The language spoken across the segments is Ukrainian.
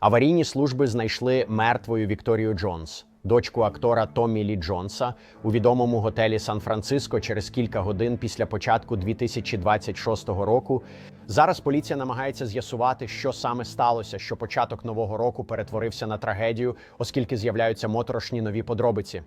Аварійні служби знайшли мертвою Вікторію Джонс, дочку актора Томмі Лі Джонса, у відомому готелі Сан-Франциско через кілька годин після початку 2026 року. Зараз поліція намагається з'ясувати, що саме сталося, що початок нового року перетворився на трагедію, оскільки з'являються моторошні нові подробиці.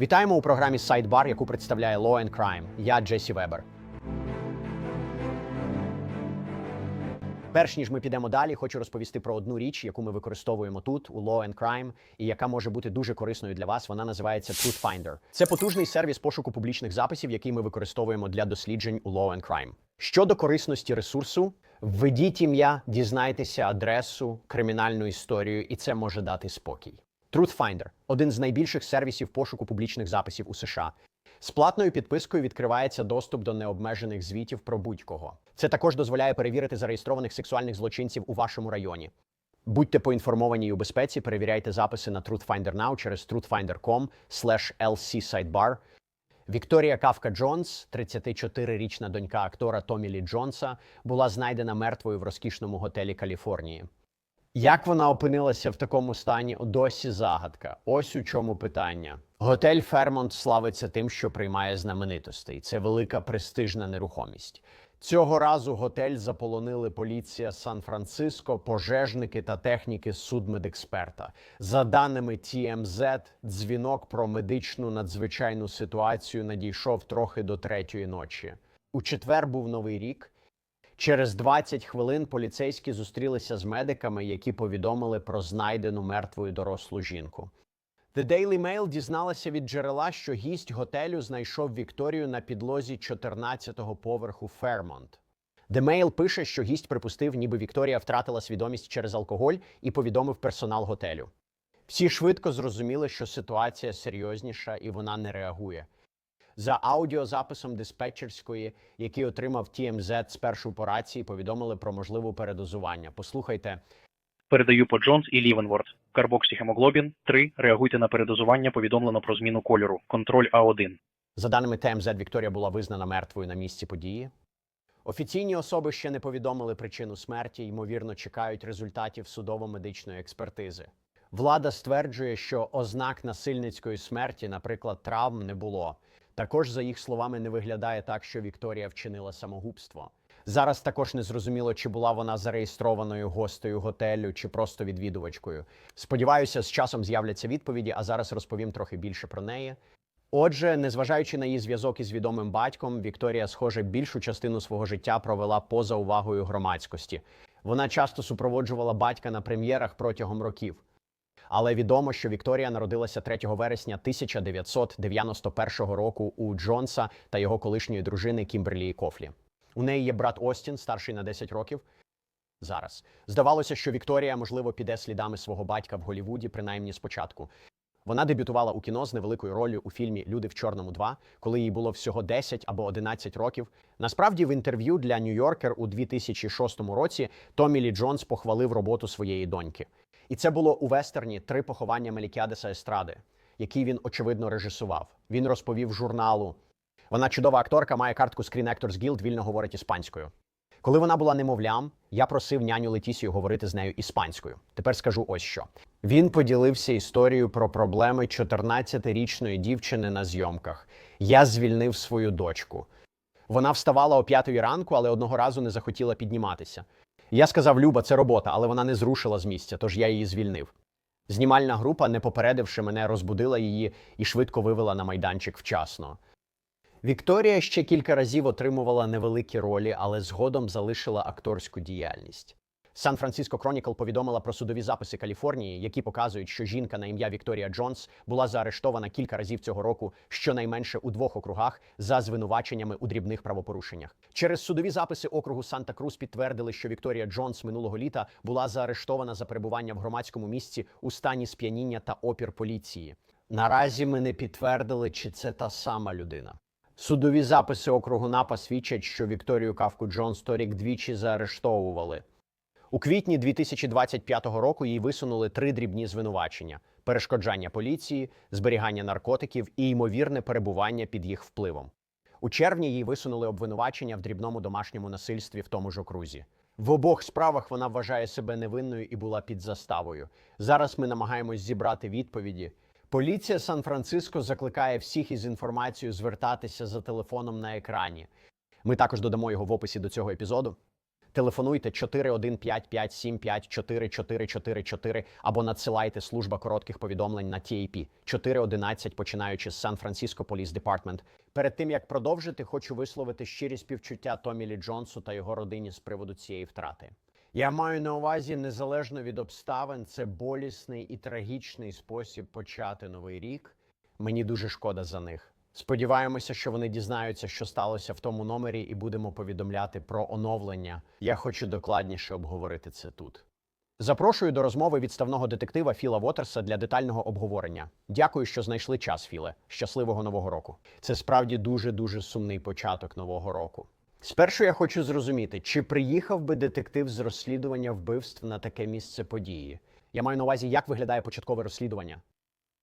Вітаємо у програмі Sidebar, яку представляє Law and Crime. Я Джесі Вебер. Перш ніж ми підемо далі, хочу розповісти про одну річ, яку ми використовуємо тут у Law and Crime, і яка може бути дуже корисною для вас. Вона називається Truth Finder. Це потужний сервіс пошуку публічних записів, який ми використовуємо для досліджень у Law and Crime. Щодо корисності ресурсу, введіть ім'я, дізнайтеся адресу, кримінальну історію, і це може дати спокій. Truth Finder – один з найбільших сервісів пошуку публічних записів у США. З платною підпискою відкривається доступ до необмежених звітів про будь-кого. Це також дозволяє перевірити зареєстрованих сексуальних злочинців у вашому районі. Будьте поінформовані у безпеці, перевіряйте записи на Truthfinder Now через truthfinder.com lc-sidebar. Вікторія Кавка Джонс, 34-річна донька актора Томі Лі Джонса, була знайдена мертвою в розкішному готелі Каліфорнії. Як вона опинилася в такому стані, досі загадка. Ось у чому питання. Готель Фермонт славиться тим, що приймає знаменитостей. Це велика престижна нерухомість. Цього разу готель заполонили поліція Сан-Франциско, пожежники та техніки судмедексперта. За даними TMZ, дзвінок про медичну надзвичайну ситуацію надійшов трохи до третьої ночі. У четвер був новий рік. Через 20 хвилин поліцейські зустрілися з медиками, які повідомили про знайдену мертвою дорослу жінку. The Daily Mail дізналася від джерела, що гість готелю знайшов Вікторію на підлозі 14-го поверху Фермонт. The Mail пише, що гість припустив, ніби Вікторія втратила свідомість через алкоголь і повідомив персонал готелю. Всі швидко зрозуміли, що ситуація серйозніша і вона не реагує. За аудіозаписом диспетчерської, який отримав TMZ спершу по рації, повідомили про можливе передозування. Послухайте, Передаю по Джонс і Лівенворд. Карбоксігемоглобін 3. Реагуйте на передозування. Повідомлено про зміну кольору. Контроль А1. За даними ТМЗ, Вікторія була визнана мертвою на місці події. Офіційні особи ще не повідомили причину смерті, ймовірно, чекають результатів судово-медичної експертизи. Влада стверджує, що ознак насильницької смерті, наприклад, травм, не було. Також, за їх словами, не виглядає так, що Вікторія вчинила самогубство. Зараз також не зрозуміло, чи була вона зареєстрованою гостею готелю, чи просто відвідувачкою. Сподіваюся, з часом з'являться відповіді, а зараз розповім трохи більше про неї. Отже, незважаючи на її зв'язок із відомим батьком, Вікторія, схоже, більшу частину свого життя провела поза увагою громадськості. Вона часто супроводжувала батька на прем'єрах протягом років. Але відомо, що Вікторія народилася 3 вересня 1991 року у Джонса та його колишньої дружини Кімберлі Кофлі. У неї є брат Остін, старший на 10 років. Зараз здавалося, що Вікторія, можливо, піде слідами свого батька в Голлівуді, принаймні спочатку. Вона дебютувала у кіно з невеликою ролью у фільмі Люди в чорному 2», коли їй було всього 10 або 11 років. Насправді, в інтерв'ю для Нью-Йоркер у 2006 році Томі Лі Джонс похвалив роботу своєї доньки. І це було у вестерні три поховання Мелікіадеса Естради, який він очевидно режисував. Він розповів журналу. Вона чудова акторка, має картку Screen Actors Guild, вільно говорить іспанською. Коли вона була немовлям, я просив няню Летісію говорити з нею іспанською. Тепер скажу ось що. Він поділився історією про проблеми 14-річної дівчини на зйомках. Я звільнив свою дочку. Вона вставала о п'ятої ранку, але одного разу не захотіла підніматися. Я сказав, Люба, це робота, але вона не зрушила з місця, тож я її звільнив. Знімальна група, не попередивши мене, розбудила її і швидко вивела на майданчик вчасно. Вікторія ще кілька разів отримувала невеликі ролі, але згодом залишила акторську діяльність. Сан-Франциско Chronicle повідомила про судові записи Каліфорнії, які показують, що жінка на ім'я Вікторія Джонс була заарештована кілька разів цього року, щонайменше у двох округах, за звинуваченнями у дрібних правопорушеннях. Через судові записи округу Санта-Крус підтвердили, що Вікторія Джонс минулого літа була заарештована за перебування в громадському місці у стані сп'яніння та опір поліції. Наразі ми не підтвердили, чи це та сама людина. Судові записи округу Напа свідчать, що Вікторію Кавку Джонс торік двічі заарештовували. У квітні 2025 року їй висунули три дрібні звинувачення: перешкоджання поліції, зберігання наркотиків і ймовірне перебування під їх впливом. У червні їй висунули обвинувачення в дрібному домашньому насильстві в тому ж окрузі. В обох справах вона вважає себе невинною і була під заставою. Зараз ми намагаємось зібрати відповіді. Поліція Сан-Франциско закликає всіх із інформацією звертатися за телефоном на екрані. Ми також додамо його в описі до цього епізоду. Телефонуйте 41555744444 або надсилайте служба коротких повідомлень на TAP 411, починаючи з Сан-Франциско Police Department. Перед тим як продовжити, хочу висловити щирі співчуття Томі Лі Джонсу та його родині з приводу цієї втрати. Я маю на увазі незалежно від обставин, це болісний і трагічний спосіб почати новий рік. Мені дуже шкода за них. Сподіваємося, що вони дізнаються, що сталося в тому номері, і будемо повідомляти про оновлення. Я хочу докладніше обговорити це тут. Запрошую до розмови відставного детектива Філа Вотерса для детального обговорення. Дякую, що знайшли час, Філе. Щасливого нового року. Це справді дуже дуже сумний початок нового року. Спершу я хочу зрозуміти, чи приїхав би детектив з розслідування вбивств на таке місце події. Я маю на увазі, як виглядає початкове розслідування.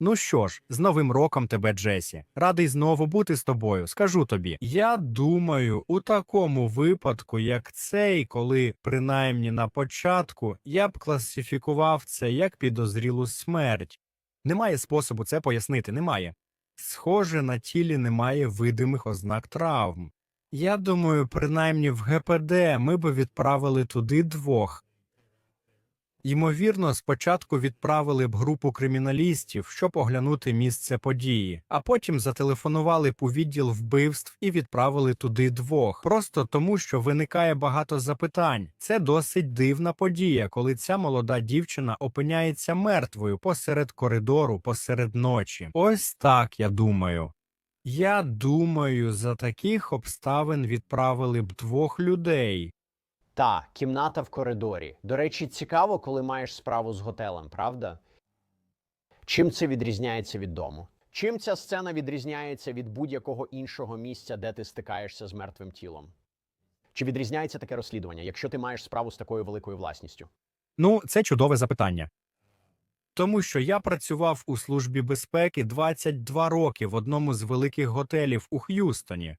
Ну що ж, з Новим роком тебе, Джесі. Радий знову бути з тобою. Скажу тобі. Я думаю, у такому випадку, як цей, коли принаймні на початку я б класифікував це як підозрілу смерть. Немає способу це пояснити, немає. Схоже, на тілі немає видимих ознак травм. Я думаю, принаймні в ГПД ми би відправили туди двох. Ймовірно, спочатку відправили б групу криміналістів, щоб оглянути місце події, а потім зателефонували б у відділ вбивств і відправили туди двох. Просто тому, що виникає багато запитань. Це досить дивна подія, коли ця молода дівчина опиняється мертвою посеред коридору, посеред ночі. Ось так я думаю. Я думаю, за таких обставин відправили б двох людей. Та, кімната в коридорі. До речі, цікаво, коли маєш справу з готелем, правда? Чим це відрізняється від дому? Чим ця сцена відрізняється від будь-якого іншого місця, де ти стикаєшся з мертвим тілом? Чи відрізняється таке розслідування, якщо ти маєш справу з такою великою власністю? Ну, це чудове запитання. Тому що я працював у службі безпеки 22 роки в одному з великих готелів у Х'юстоні.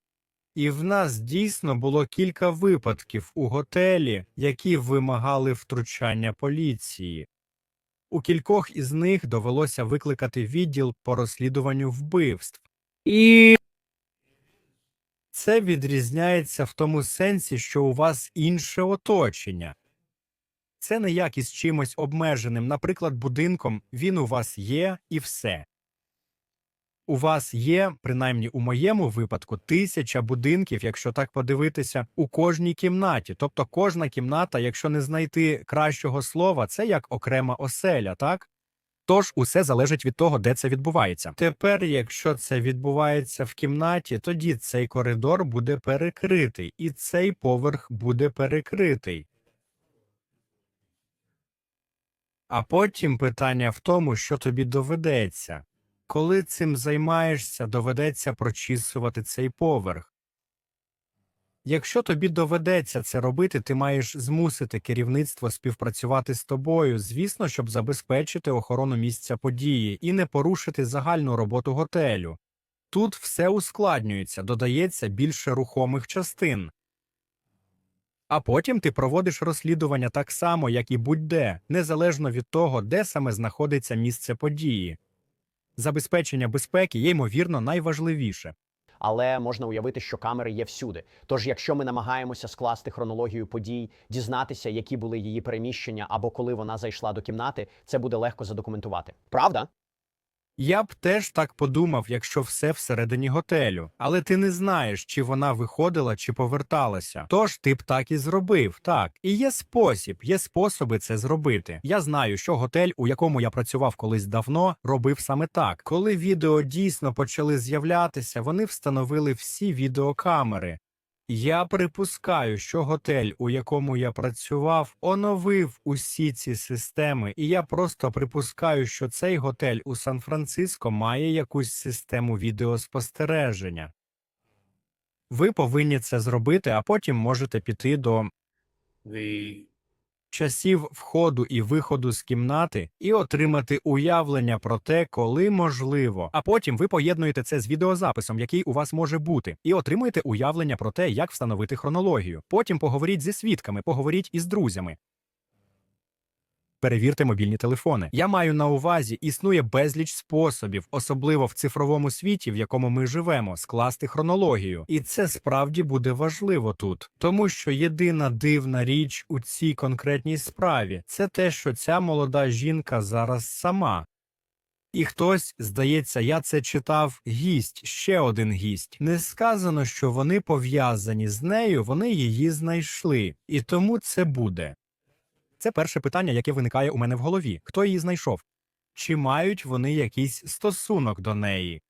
І в нас дійсно було кілька випадків у готелі, які вимагали втручання поліції. У кількох із них довелося викликати відділ по розслідуванню вбивств. І це відрізняється в тому сенсі, що у вас інше оточення. Це не як із чимось обмеженим, наприклад, будинком, він у вас є і все. У вас є, принаймні у моєму випадку, тисяча будинків, якщо так подивитися, у кожній кімнаті. Тобто кожна кімната, якщо не знайти кращого слова, це як окрема оселя, так? Тож усе залежить від того, де це відбувається. Тепер, якщо це відбувається в кімнаті, тоді цей коридор буде перекритий, і цей поверх буде перекритий. А потім питання в тому, що тобі доведеться. Коли цим займаєшся, доведеться прочісувати цей поверх. Якщо тобі доведеться це робити, ти маєш змусити керівництво співпрацювати з тобою, звісно, щоб забезпечити охорону місця події і не порушити загальну роботу готелю. Тут все ускладнюється, додається більше рухомих частин. А потім ти проводиш розслідування так само, як і будь-де, незалежно від того, де саме знаходиться місце події. Забезпечення безпеки є, ймовірно, найважливіше. Але можна уявити, що камери є всюди. Тож, якщо ми намагаємося скласти хронологію подій, дізнатися, які були її переміщення або коли вона зайшла до кімнати, це буде легко задокументувати. Правда? Я б теж так подумав, якщо все всередині готелю, але ти не знаєш, чи вона виходила, чи поверталася. Тож ти б так і зробив. Так, і є спосіб, є способи це зробити. Я знаю, що готель, у якому я працював колись давно, робив саме так. Коли відео дійсно почали з'являтися, вони встановили всі відеокамери. Я припускаю, що готель, у якому я працював, оновив усі ці системи, і я просто припускаю, що цей готель у Сан-Франциско має якусь систему відеоспостереження. Ви повинні це зробити, а потім можете піти до the часів входу і виходу з кімнати і отримати уявлення про те, коли можливо. А потім ви поєднуєте це з відеозаписом, який у вас може бути, і отримуєте уявлення про те, як встановити хронологію. Потім поговоріть зі свідками, поговоріть із друзями. Перевірте мобільні телефони. Я маю на увазі, існує безліч способів, особливо в цифровому світі, в якому ми живемо, скласти хронологію. І це справді буде важливо тут, тому що єдина дивна річ у цій конкретній справі це те, що ця молода жінка зараз сама. І хтось, здається, я це читав, гість, ще один гість. Не сказано, що вони пов'язані з нею, вони її знайшли, і тому це буде. Це перше питання, яке виникає у мене в голові. Хто її знайшов? Чи мають вони якийсь стосунок до неї?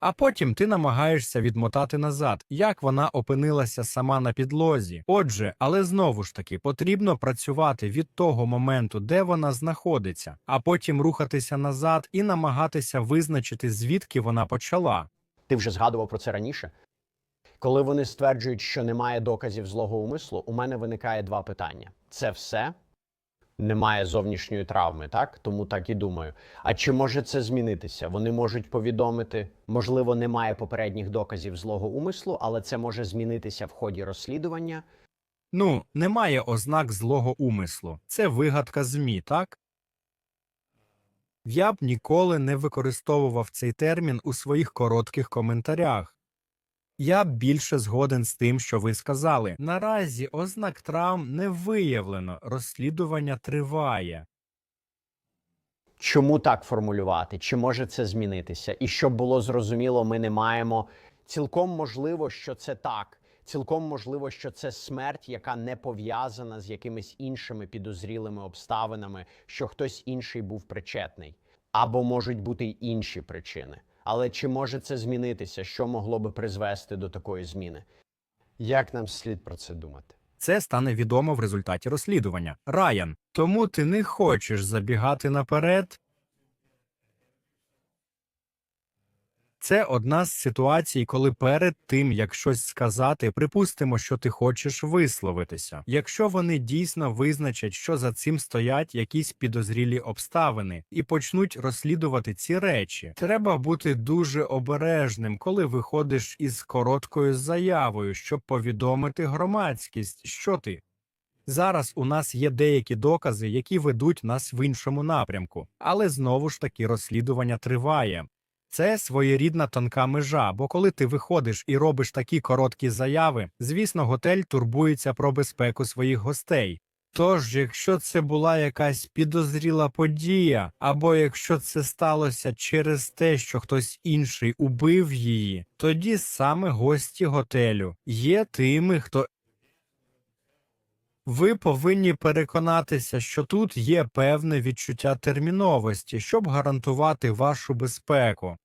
А потім ти намагаєшся відмотати назад, як вона опинилася сама на підлозі. Отже, але знову ж таки потрібно працювати від того моменту, де вона знаходиться, а потім рухатися назад і намагатися визначити, звідки вона почала. Ти вже згадував про це раніше. Коли вони стверджують, що немає доказів злого умислу, у мене виникає два питання: це все немає зовнішньої травми, так? Тому так і думаю. А чи може це змінитися? Вони можуть повідомити, можливо, немає попередніх доказів злого умислу, але це може змінитися в ході розслідування. Ну, немає ознак злого умислу. Це вигадка ЗМІ, так? Я б ніколи не використовував цей термін у своїх коротких коментарях. Я більше згоден з тим, що ви сказали. Наразі ознак травм не виявлено, розслідування триває. Чому так формулювати? Чи може це змінитися? І щоб було зрозуміло, ми не маємо цілком можливо, що це так. Цілком можливо, що це смерть, яка не пов'язана з якимись іншими підозрілими обставинами, що хтось інший був причетний, або можуть бути інші причини. Але чи може це змінитися? Що могло би призвести до такої зміни? Як нам слід про це думати? Це стане відомо в результаті розслідування. Райан, тому ти не хочеш забігати наперед. Це одна з ситуацій, коли перед тим, як щось сказати, припустимо, що ти хочеш висловитися. Якщо вони дійсно визначать, що за цим стоять якісь підозрілі обставини, і почнуть розслідувати ці речі, треба бути дуже обережним, коли виходиш із короткою заявою, щоб повідомити громадськість, що ти Зараз у нас є деякі докази, які ведуть нас в іншому напрямку, але знову ж таки розслідування триває. Це своєрідна тонка межа, бо коли ти виходиш і робиш такі короткі заяви, звісно, готель турбується про безпеку своїх гостей. Тож, якщо це була якась підозріла подія, або якщо це сталося через те, що хтось інший убив її, тоді саме гості готелю є тими, хто ви повинні переконатися, що тут є певне відчуття терміновості, щоб гарантувати вашу безпеку.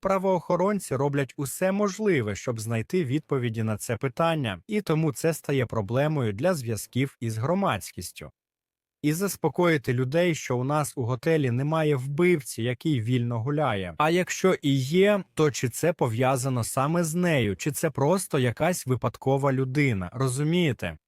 Правоохоронці роблять усе можливе, щоб знайти відповіді на це питання, і тому це стає проблемою для зв'язків із громадськістю. І заспокоїти людей, що у нас у готелі немає вбивці, який вільно гуляє. А якщо і є, то чи це пов'язано саме з нею, чи це просто якась випадкова людина, розумієте?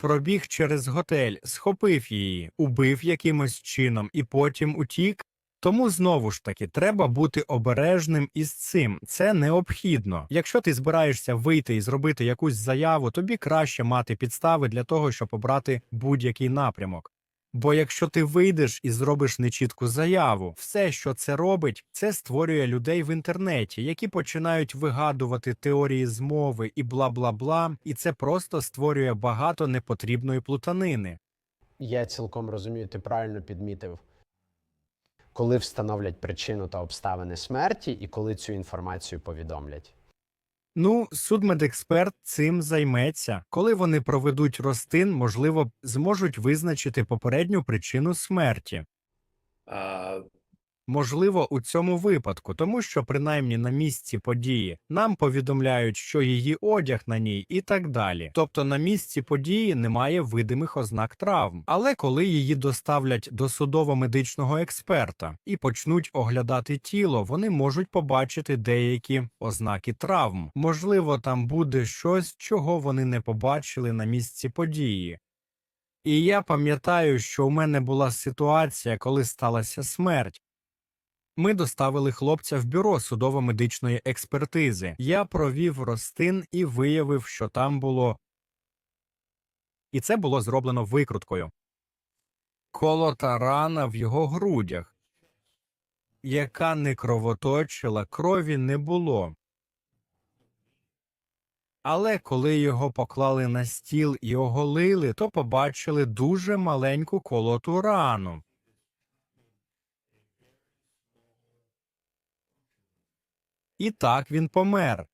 Пробіг через готель, схопив її, убив якимось чином і потім утік. Тому знову ж таки треба бути обережним із цим. Це необхідно. Якщо ти збираєшся вийти і зробити якусь заяву, тобі краще мати підстави для того, щоб обрати будь-який напрямок. Бо якщо ти вийдеш і зробиш нечітку заяву, все, що це робить, це створює людей в інтернеті, які починають вигадувати теорії змови і бла бла бла, і це просто створює багато непотрібної плутанини. Я цілком розумію, ти правильно підмітив, коли встановлять причину та обставини смерті і коли цю інформацію повідомлять. Ну, судмедексперт цим займеться. Коли вони проведуть розтин, можливо, зможуть визначити попередню причину смерті. Можливо, у цьому випадку, тому що принаймні на місці події нам повідомляють, що її одяг на ній і так далі. Тобто на місці події немає видимих ознак травм. Але коли її доставлять до судово-медичного експерта і почнуть оглядати тіло, вони можуть побачити деякі ознаки травм. Можливо, там буде щось, чого вони не побачили на місці події. І я пам'ятаю, що у мене була ситуація, коли сталася смерть. Ми доставили хлопця в бюро судово-медичної експертизи. Я провів ростин і виявив, що там було. І це було зроблено викруткою. Колота рана в його грудях, яка не кровоточила, крові не було. Але коли його поклали на стіл і оголили, то побачили дуже маленьку колоту рану. І так він помер.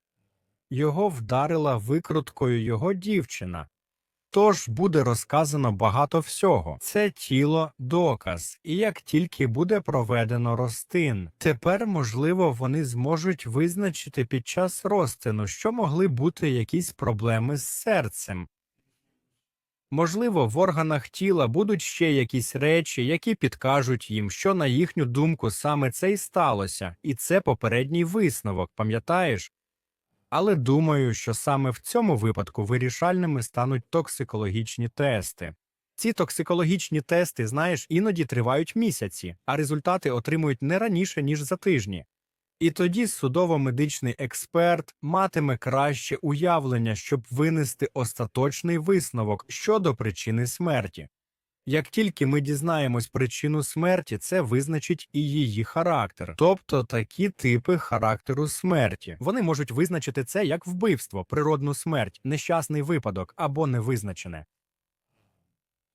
Його вдарила викруткою його дівчина. Тож буде розказано багато всього. Це тіло доказ, і як тільки буде проведено розтин, тепер, можливо, вони зможуть визначити під час розтину, що могли бути якісь проблеми з серцем. Можливо, в органах тіла будуть ще якісь речі, які підкажуть їм, що на їхню думку саме це й сталося, і це попередній висновок, пам'ятаєш? Але думаю, що саме в цьому випадку вирішальними стануть токсикологічні тести. Ці токсикологічні тести, знаєш, іноді тривають місяці, а результати отримують не раніше, ніж за тижні. І тоді судово-медичний експерт матиме краще уявлення, щоб винести остаточний висновок щодо причини смерті. Як тільки ми дізнаємось причину смерті, це визначить і її характер, тобто такі типи характеру смерті. Вони можуть визначити це як вбивство, природну смерть, нещасний випадок або невизначене.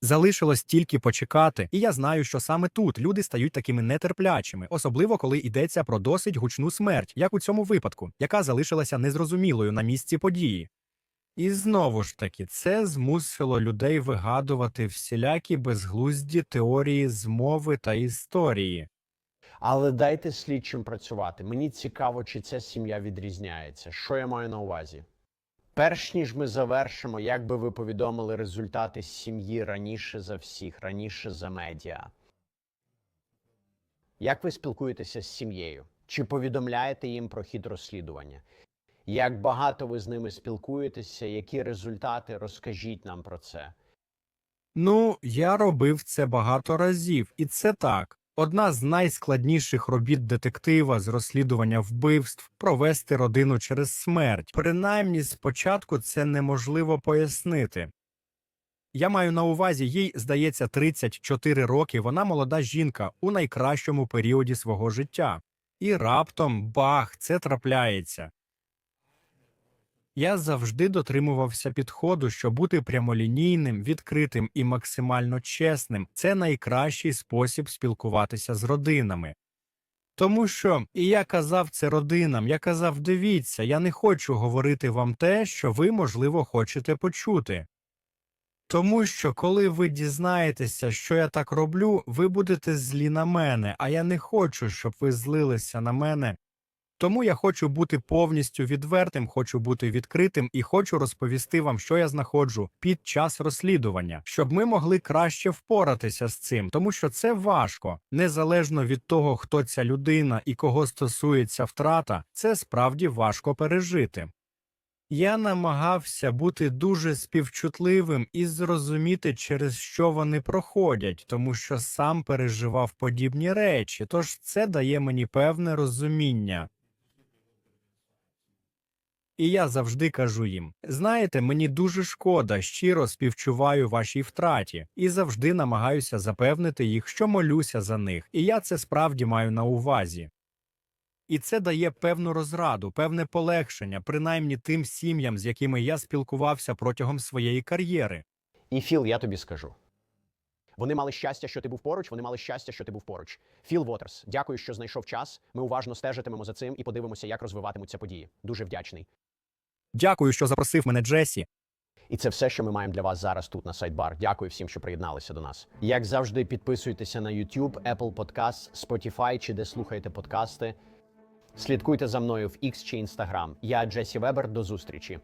Залишилось тільки почекати, і я знаю, що саме тут люди стають такими нетерплячими, особливо коли йдеться про досить гучну смерть, як у цьому випадку, яка залишилася незрозумілою на місці події. І знову ж таки, це змусило людей вигадувати всілякі безглузді теорії змови та історії. Але дайте слідчим працювати. Мені цікаво, чи ця сім'я відрізняється. Що я маю на увазі? Перш ніж ми завершимо, як би ви повідомили результати сім'ї раніше за всіх, раніше за медіа? Як ви спілкуєтеся з сім'єю? Чи повідомляєте їм про хід розслідування? Як багато ви з ними спілкуєтеся? Які результати? Розкажіть нам про це. Ну, я робив це багато разів, і це так. Одна з найскладніших робіт детектива з розслідування вбивств провести родину через смерть. Принаймні, спочатку це неможливо пояснити. Я маю на увазі, їй здається 34 роки, вона молода жінка у найкращому періоді свого життя. І раптом бах, це трапляється. Я завжди дотримувався підходу, що бути прямолінійним, відкритим і максимально чесним це найкращий спосіб спілкуватися з родинами. Тому що, і я казав це родинам, я казав, дивіться, я не хочу говорити вам те, що ви, можливо, хочете почути. Тому що, коли ви дізнаєтеся, що я так роблю, ви будете злі на мене, а я не хочу, щоб ви злилися на мене тому я хочу бути повністю відвертим, хочу бути відкритим і хочу розповісти вам, що я знаходжу під час розслідування, щоб ми могли краще впоратися з цим, тому що це важко, незалежно від того, хто ця людина і кого стосується втрата, це справді важко пережити. Я намагався бути дуже співчутливим і зрозуміти, через що вони проходять, тому що сам переживав подібні речі, тож це дає мені певне розуміння. І я завжди кажу їм: знаєте, мені дуже шкода, щиро співчуваю вашій втраті, і завжди намагаюся запевнити їх, що молюся за них, і я це справді маю на увазі. І це дає певну розраду, певне полегшення, принаймні тим сім'ям, з якими я спілкувався протягом своєї кар'єри. І Філ, я тобі скажу. Вони мали щастя, що ти був поруч. Вони мали щастя, що ти був поруч. Філ Вотерс, дякую, що знайшов час. Ми уважно стежитимемо за цим і подивимося, як розвиватимуться події. Дуже вдячний. Дякую, що запросив мене Джесі. І це все, що ми маємо для вас зараз тут на сайдбар. Дякую всім, що приєдналися до нас. Як завжди, підписуйтеся на YouTube, Apple Podcast, Spotify чи де слухаєте подкасти. Слідкуйте за мною в X чи Instagram. Я Джесі Вебер. До зустрічі.